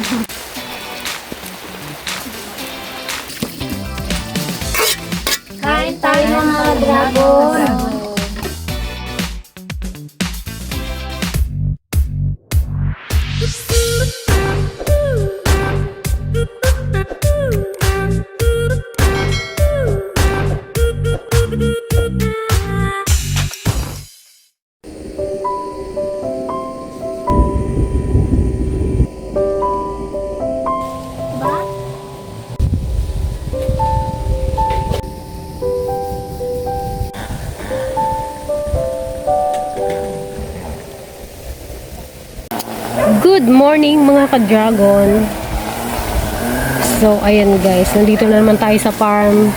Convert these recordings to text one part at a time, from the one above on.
Kain tayo mga dragon. Morning mga ka-dragon. So, ayan guys, nandito na naman tayo sa farm.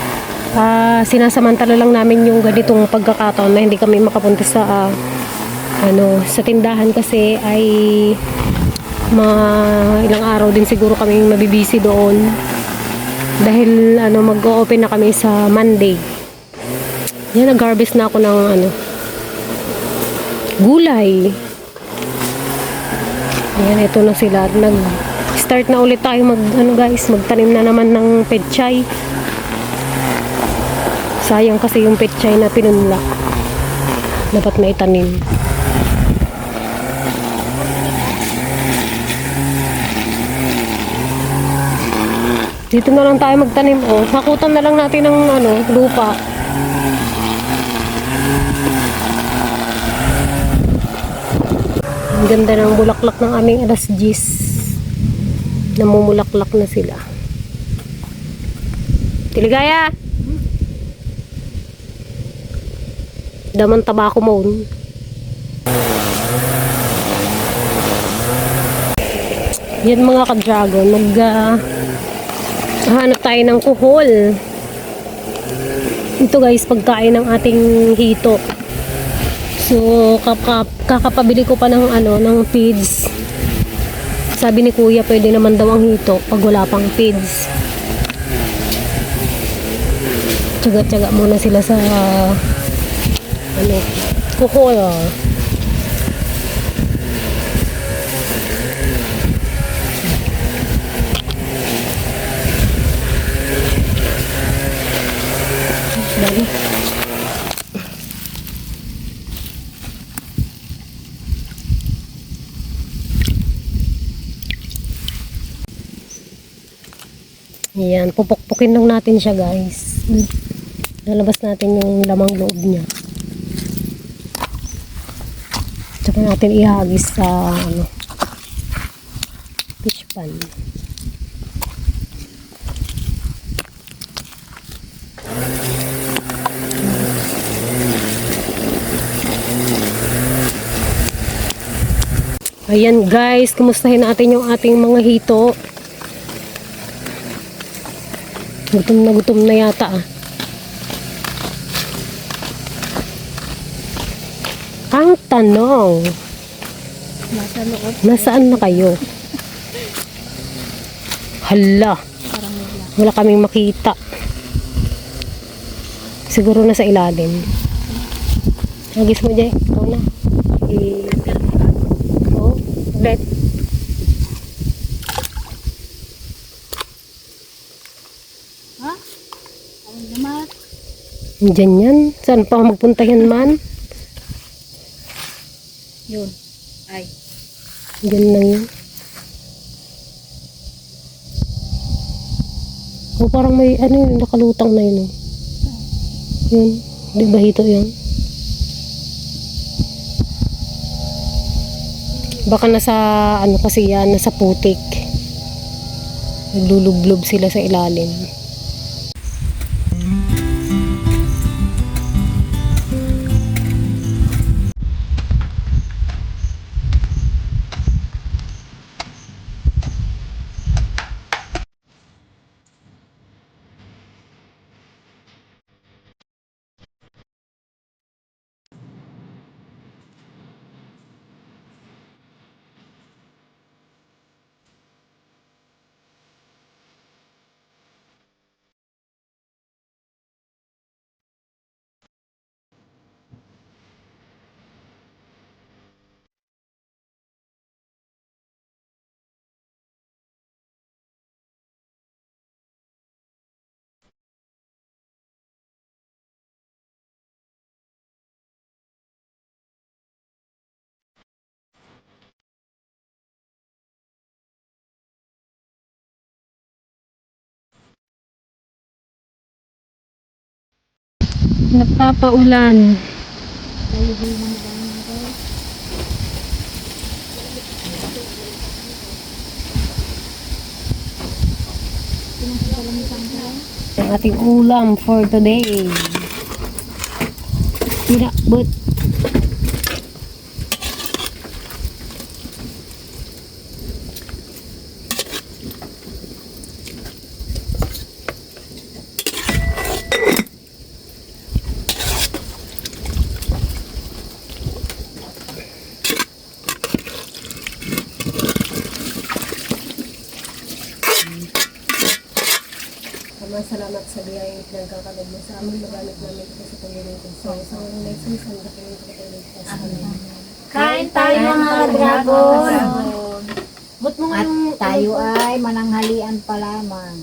Ah, sinasamantala lang namin yung ganitong pagkakataon na hindi kami makapunta sa ah, ano, sa tindahan kasi ay mga ilang araw din siguro kami mabibisi doon. Dahil ano, mag-open na kami sa Monday. Yan, nag-harvest na ako ng ano, gulay. Ayan, ito na sila. Nag-start na ulit tayo mag, ano guys, magtanim na naman ng petchay. Sayang kasi yung petchay na pinunla. Dapat may tanim. Dito na lang tayo magtanim. Oh, hakutan na lang natin ng ano, lupa. Ganda ng bulaklak ng aming alas gis. Namumulaklak na sila. Tiligaya! Daman tabako mo. Yan mga ka-dragon, mag ah, hanap tayo ng kuhol. Ito guys, pagkain ng ating hito. So, kaka, kakapabili ko pa ng ano, ng feeds. Sabi ni kuya, pwede naman daw ang hito pag wala pang feeds. Tsaga-tsaga muna sila sa ano, kuhol. Lang natin siya guys. Lalabas natin yung lamang loob niya. Tsaka natin ihagis sa ano, fish pan. Ayan guys, kumustahin natin yung ating mga hito. Gutom na gutom na yata ah. Ang tanong, Nasa loob. nasaan na kayo? Hala, Parang wala. wala kaming makita. Siguro na sa ilalim. Agis mo, Jay. Ikaw na. I- Oo, ulit. Ha? Ang namat. Diyan yan. Saan pa magpunta yan man? Yun. Ay. Diyan lang yun. O parang may ano yun, nakalutang na yun. oh. Yun. Di ba hito yun? Baka nasa ano kasi yan, nasa putik. Naglulublob sila sa ilalim. Napapaulan. Ang ating ulam for today. Pinakbot. Sa amin. Magamit namin ito sa paglilingkod sa iyo. Sa mga next ang dakiling pagkakaligtas. Amen. Kain tayo mga dragon. Ba't mo At ngayong tayo ay mananghalian pa lamang.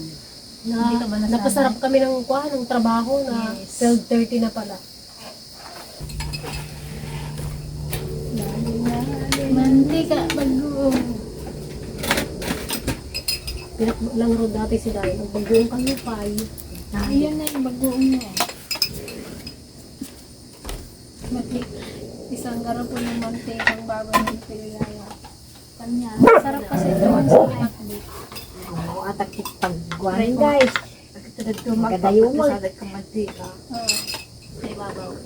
na, napasarap kami ng kuha, ng trabaho na 12.30 na pala. Mantika, bago. Pinakbo lang ro dati si Dayo. Ang bagoong kalupay. Ayan na yung bagoong niya. Matik. Isang garapon ng mantikang bago ng pilaya. Kanya. Sarap kasi ito ang sinakli. Oo, at ang pagguan guys. Magadayo mo. Oo.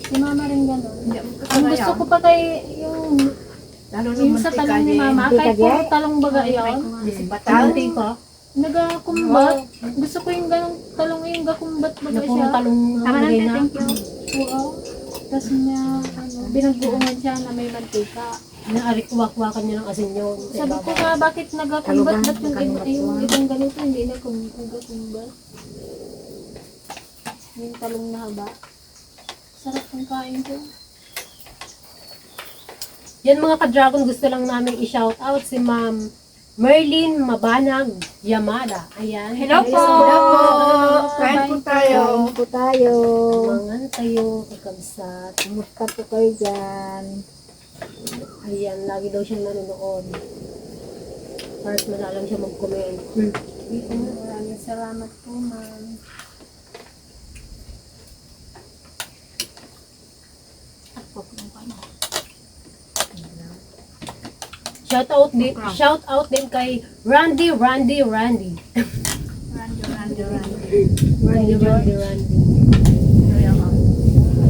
Si mama rin ganun. Ang gusto ko pa kay yung yung sa talong ni mama, kahit ka puro talong baga yun, Talong ka. nagakumbat. Gusto ko yung yung gakumbat Na puro siya. talong Tama na, na. thank you. Oo. Tapos niya, ano, binagbuungan siya na may mantika. Naarikuwak-wakan niya ng asin yun. sa Sabi ko nga, bakit nagakumbat? Ba't yung, iba- yung ibang ganito hindi na kum- nagakumbat? Yung talong na haba. Sarap ng kain ko. Yan mga ka-dragon, gusto lang namin i-shout out si Ma'am Merlin Mabanag Yamada. Ayan. Hello po! Kain po tayo. Kain po tayo. Mangan tayo, kakabsat. Kumusta po kayo dyan? Ayan, lagi daw siyang nanonood. Parang malalang siya mag-comment. Hmm. Maraming salamat po, ma'am. At po kung paano. Shout out din, shout out din kay Randy, Randy, Randy. Rando, rando, rando. Randy, Randy, Randy.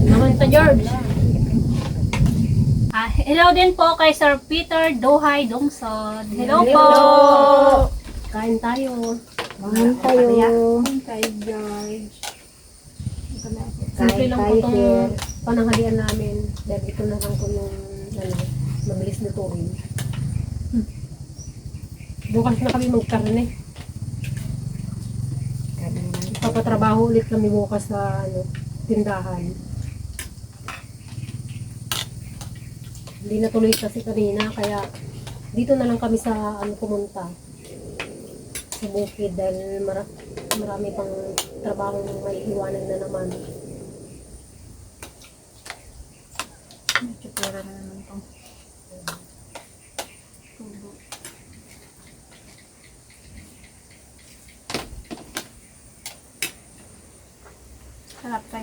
Mamanta George. Ah, hello din po kay Sir Peter Dohay Dungsod. Hello, Hello. po! Kain tayo. Mangan tayo. Kay George. Simple Kain lang po tayo, itong pananghalian namin. Dahil ito na lang po yung ano, mabilis na tuwing. Bukas na kami magkarne. Papatrabaho ulit kami bukas sa ano, tindahan. Hindi natuloy kasi kanina, kaya dito na lang kami sa ano pumunta. Sa bukid dahil mara, marami pang trabaho may iwanan na naman. Pera na naman to. Tubo.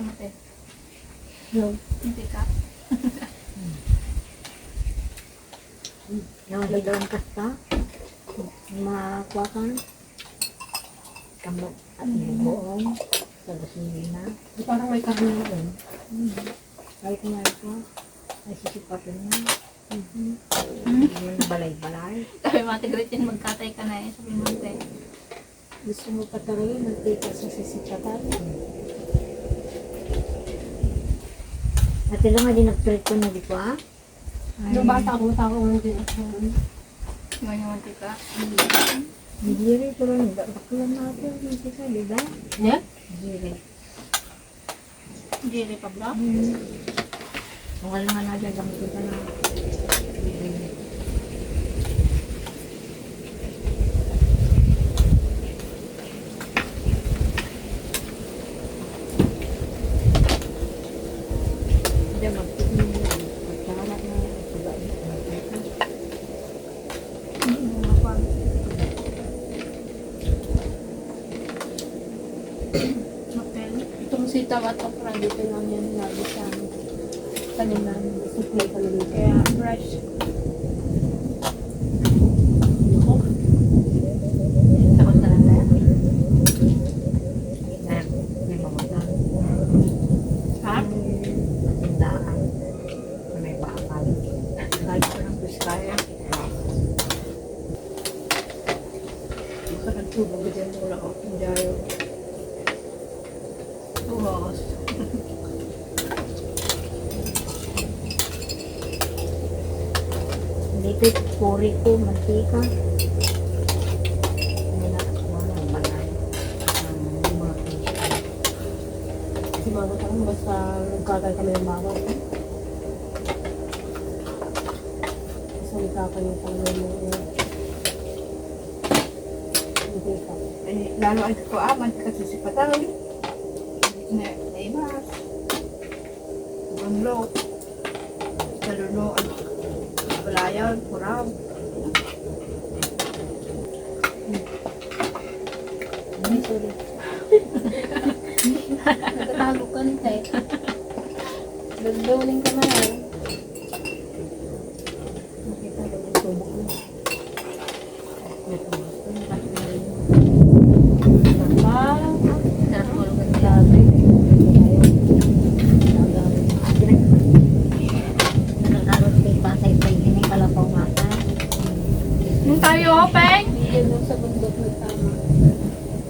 Mo, te. Yung, Hindi ka. Yung hidawang kasta. Makuha ka. Kamot at buong. Sa gasolina. parang may karne na doon. Ay, kumain ko. Ay, sisipatin na. Yung balay-balay. Sabi mo, Ate Gretchen, magkatay ka na eh. Sabi mo, te. Gusto mo pa talaga magtita sa sisipatan. Ate lang nga din nagprito na di ko ah. Nung bata ako, matako ko din ako. Ngayon mantika. Hindi rin pero bakla natin. Hindi ka, di ba? Yeah? Hindi rin. Jerry Pablo. Kung wala nga na dyan, gamitin ka na. Diyan, magtigil mo yan. Pagkakalak na yan, pagkakalak na yan. Hindi mo makuha. Si Tama at okra, dito lang yan lagi sa taniman. Supply nila. Kaya fresh. Ng nagtubog dyan mula ako. Hindi ayaw. Tuwas. Dito puri ko, mantika. Hindi na ako mga balay. Ang mga piskaya. Si mama ka lang, basta nagkakay kami ng mama. Salita kayo. Hindi pa. Eh, lalo ko aman kasi si Patay. Na, naimas. Gunlo. Kaluno. Balayan, kuraw. Ay, sorry. Nagtatago ka nito eh. Nagduling ka na eh. Nakita ko yung tubok mo. Parang, Sarap ko lang ang dati. Nung tayo, Peng? Yun yung sa bundok na tama.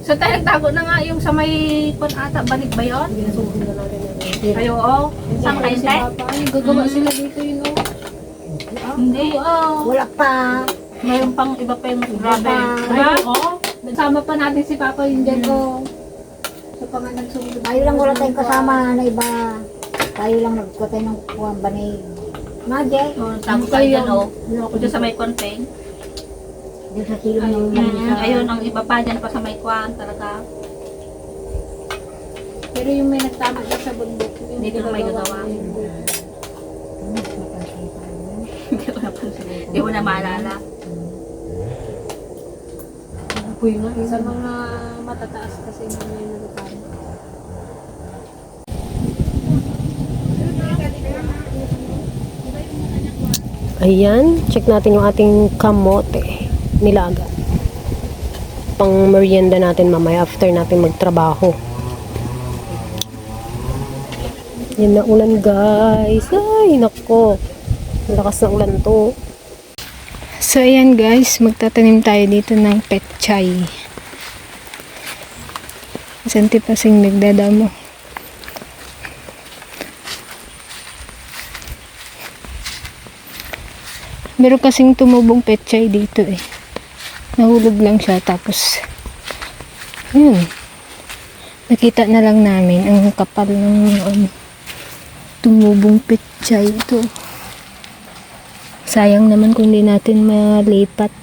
So tayo nagtago na nga yung sa may kon ata, balik ba yun? Ginasuhin na natin yan. Ayo, oh. Saan kayo, Si te? Gagawa sila dito yun oh. Hindi, oh. Wala pa. Mayroon pang iba pa yung mas grabe. Diba? oo. Nagsama pa natin si Papa yung dyan ko. Sa pangalan sumulog. Tayo lang wala tayong kasama na iba. Tayo lang nagkutay ng kuwan banig. Maje, Oh, tago tayo dyan, oh. Dito sa may konting. Doon sa silong ng Mm, ayun, ang iba pa dyan pa sa may kwan talaga. Pero yung may nagtama dyan sa bundok. Yung Dito na may gagawa. Hindi ko napansin. Hindi ko na maalala. Kuya nga, Sa mga matataas kasi yung may nagtama. Ayan, check natin yung ating kamote nilaga. Pang merienda natin mamaya after natin magtrabaho. Yan na ulan guys. Ay, nako. Malakas na ulan to. So ayan guys, magtatanim tayo dito ng petchay. Santi pasing nagdadamo. Meron kasing tumubong petchay dito eh. Nahulog lang siya tapos yun. Nakita na lang namin ang kapal ng ano, tumubong petchay ito. Sayang naman kung di natin malipat.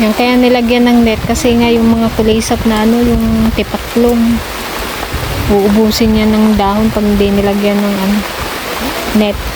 Yan, kaya nilagyan ng net kasi nga yung mga kulisap na ano, yung tipaklong. Uubusin niya ng dahon pag hindi nilagyan ng ano, net.